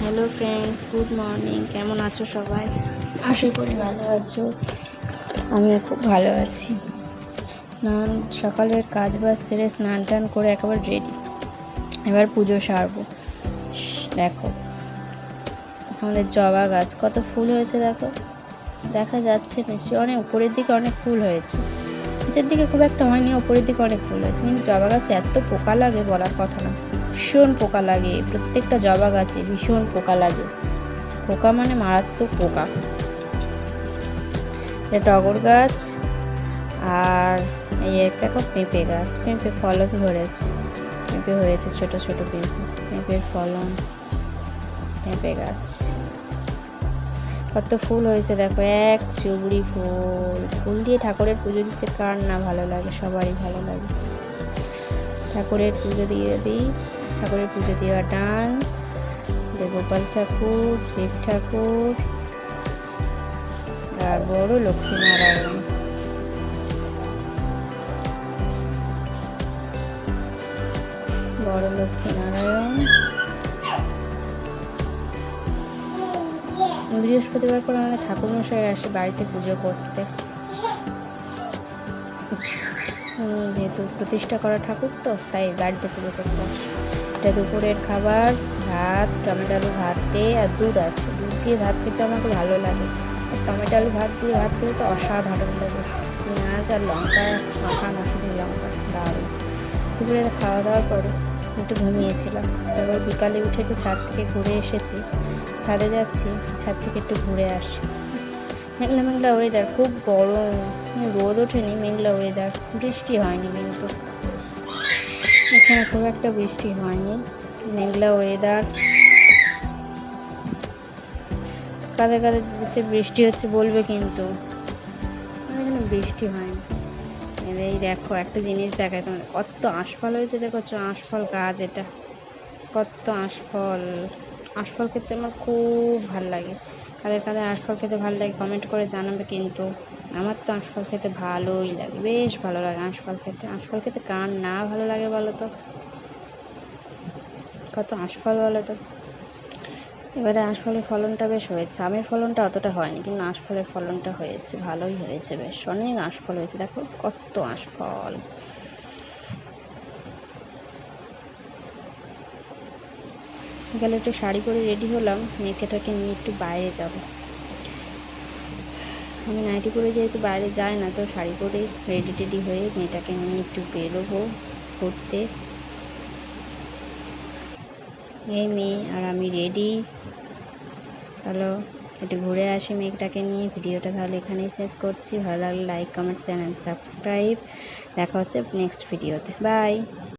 Hello friends good morning কেমন আছো সবাই? আশা করি ভালো আছো। আমিও খুব ভালো আছি। স্নান, সকালের কাজ বাজ সেরে স্নান টান করে একেবারে রেডি এবার পুজো সারবো। দেখো। আমাদের জবা গাছ, কত ফুল হয়েছে দেখো। দেখা যাচ্ছে নিশ্চয়ই অনেক, উপরের দিকে অনেক ফুল হয়েছে। নিচের দিকে খুব একটা হয়নি, ওপরের দিকে অনেক ফুল হয়েছে। কিন্তু জবা গাছে এত পোকা লাগে বলার কথা না। ভীষণ পোকা লাগে, প্রত্যেকটা জবা গাছে ভীষণ পোকা লাগে। পোকা মানে মারাত্মক পোকা। এটা টগর গাছ, আর এই দেখো পেঁপে গাছ। পেঁপে ফলন ধরেছে। পেঁপে হয়েছে ছোট ছোট পেঁপে। পেঁপের ফলন, পেঁপে গাছ। কত ফুল হয়েছে দেখো, এক চুবড়ি ফুল। ফুল দিয়ে ঠাকুরের পুজো দিতে কার না ভালো লাগে, সবারই ভালো লাগে। ঠাকুরের পুজো দিয়ে দিই, ঠাকুরের পুজো দেওয়া ডান। গোপাল ঠাকুর, শিব ঠাকুর, আর বড় লক্ষ্মীনারায়ণ। বড় লক্ষ্মীনারায়ণ। বৃহস্পতিবার করে আমাদের ঠাকুরমশাই আসে বাড়িতে পুজো করতে। যেহেতু প্রতিষ্ঠা করা ঠাকুর তো, তাই বাড়িতে পুজো করতে। এটা দুপুরের খাবার, ভাত, টমেটো আলু ভাত আর দুধ আছে। দুধ দিয়ে ভাত খেতে আমাকে ভালো লাগে। আর টমেটো আলু ভাত দিয়ে ভাত খেতে তো অসাধারণ লাগে। পেঁয়াজ আর লঙ্কা মাখানো শুধু লঙ্কা, দারুণ। দুপুরে খাওয়া দাওয়ার পরে একটু ঘুমিয়েছিলাম। তারপর বিকালে উঠে একটু ছাদ থেকে ঘুরে এসেছি। ছাদে যাচ্ছি, ছাদ থেকে একটু ঘুরে আসি। মেঘলা মেঘলা ওয়েদার খুব গরম। রোদ ওঠেনি, মেঘলা ওয়েদার বৃষ্টি হয়নি কিন্তু। এখানে খুব একটা বৃষ্টি হয়নি। মেঘলা ওয়েদার কাদের কাদের যেতে বৃষ্টি হচ্ছে বলবে কিন্তু। এখানে বৃষ্টি হয়নি। এই দেখো, একটা জিনিস দেখায় তোমার কত আঁশফল হয়েছে, দেখো আঁশফল গাছ এটা। কত আঁশফল। আঁশফল খেতে আমার খুব ভালো লাগে। কাদের কাদের আঁশফল খেতে ভালো লাগে কমেন্ট করে জানাবে কিন্তু আমার তো আঁশফল খেতে ভালোই লাগে, বেশ ভালো লাগে আঁশফল খেতে। আঁশফল খেতে কার না ভালো লাগে বলো তো? কত আঁশফল বলো তো? এবারে আঁশফলের ফলনটা বেশ হয়েছে। আমের ফলনটা অতটা হয়নি, কিন্তু আঁশফলের ফলনটা হয়েছে, ভালোই হয়েছে বেশ। অনেক আঁশফল হয়েছে, দেখো কত আঁশফল। গেলে, একটু শাড়ি পরে রেডি হলাম, মেয়েটাকে নিয়ে একটু বাইরে যাব। আমি নাইটি পরে যেহেতু বাইরে যাই না, তো শাড়ি পরে রেডি টেডি হয়ে মেয়েটাকে নিয়ে একটু বেরোবো, ঘুরতে। এই মেয়ে আর আমি রেডি চলো, একটু ঘুরে আসি মেঘটাকে নিয়ে। ভিডিওটা তাহলে এখানেই শেষ করছি। ভালো লাগলে লাইক কমেন্ট চ্যানেল সাবস্ক্রাইব দেখা হচ্ছে নেক্সট ভিডিওতে বাই